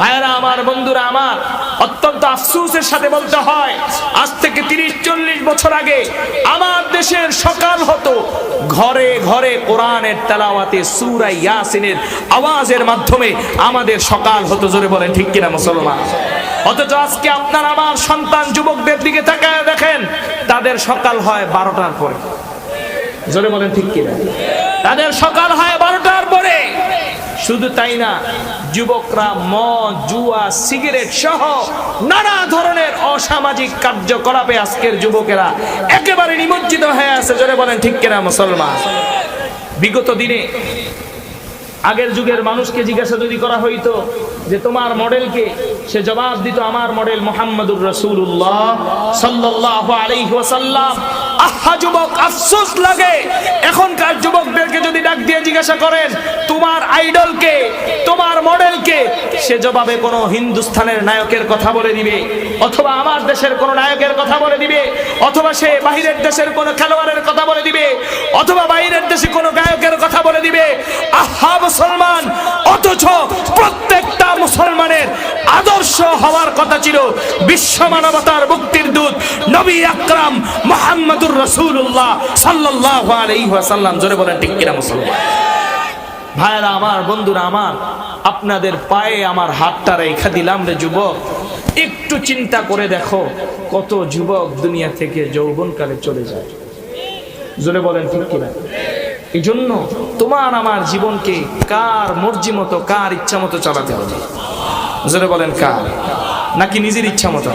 ভাইরা আমার, বন্ধুরা আমার, অত্যন্ত আফসোসের সাথে বলতে হয়, আজ থেকে তিরিশ, চল্লিশ বছর আগে আমার দেশের সকাল হতো, ঘরে ঘরে কোরআনের তেলাওয়াতে সুরা ইয়াসিনের আওয়াজের মাধ্যমে আমাদের সকাল হতো, জোরে বলেন, ঠিক কিনা মুসলমান? অথচ আজকে আপনার আমার সন্তান, যুবকদের দিকে তাকায় দেখেন, তাদের সকাল হয় বারোটার পরে। জোরে বলেন, ঠিক কিনা? তাদের সকাল হয় বারোটার পরে। শুধু তাই না যুবকরা মদ, জুয়া, সিগারেট সহ নানা ধরনের অসামাজিক কার্যকলাপে আজকের যুবকেরা একেবারে নিমজ্জিত হয়ে আছে। জোরে বলেন, ঠিক কিনা মুসলমান? বিগত দিনে আগের যুগের মানুষকে জিজ্ঞাসা যদি করা হইতো যে তোমার মডেলকে, সে জবাব দিত, আমার মডেল মোহাম্মদুর রসুল্লাহ সাল্লাহ আলাইহি ওয়াসাল্লাম। আহা যুবক, আফসোস লাগে। এখনকার যুবকদেরকে যদি ডাক দিয়ে জিজ্ঞাসা করেন, তোমার আইডলকে সে জবাবে কোনো হিন্দুস্থানের নায়কের কথা বলে দিবে, অথবা আমার দেশের কোনো নায়কের কথা বলে দিবে, অথবা সে বাহিরের দেশের কোনো খেলোয়াড়ের কথা বলে দিবে, অথবা বাইরের দেশে কোনো গায়কের কথা বলে দিবে। আহা, মুসলমান! অথচ প্রত্যেকটা মুসলমানের আদর্শ হওয়ার কথা ছিল বিশ্ব মানবতার মুক্তির দূত নবী আকরাম মোহাম্মদুর রসুল্লাহ সাল্লাহ আলাইহাসাল্লাম জোরে বলেন, ঠিক মুসলমান? ভাইরা আমার, বন্ধুরা আমার, আপনাদের পায়ে আমার হাতটা রেখা দিলাম রে যুবক। একটু চিন্তা করে দেখো কত যুবক দুনিয়া থেকে যৌবনকালে চলে যায়। জোরে বলেন ঠিক কিনা? এই জন্য তোমার আমার জীবনকে কার মর্জি মতো, কার ইচ্ছা মতো চালাতে হবে? জোরে বলেন কার? নাকি নিজের ইচ্ছা মতো?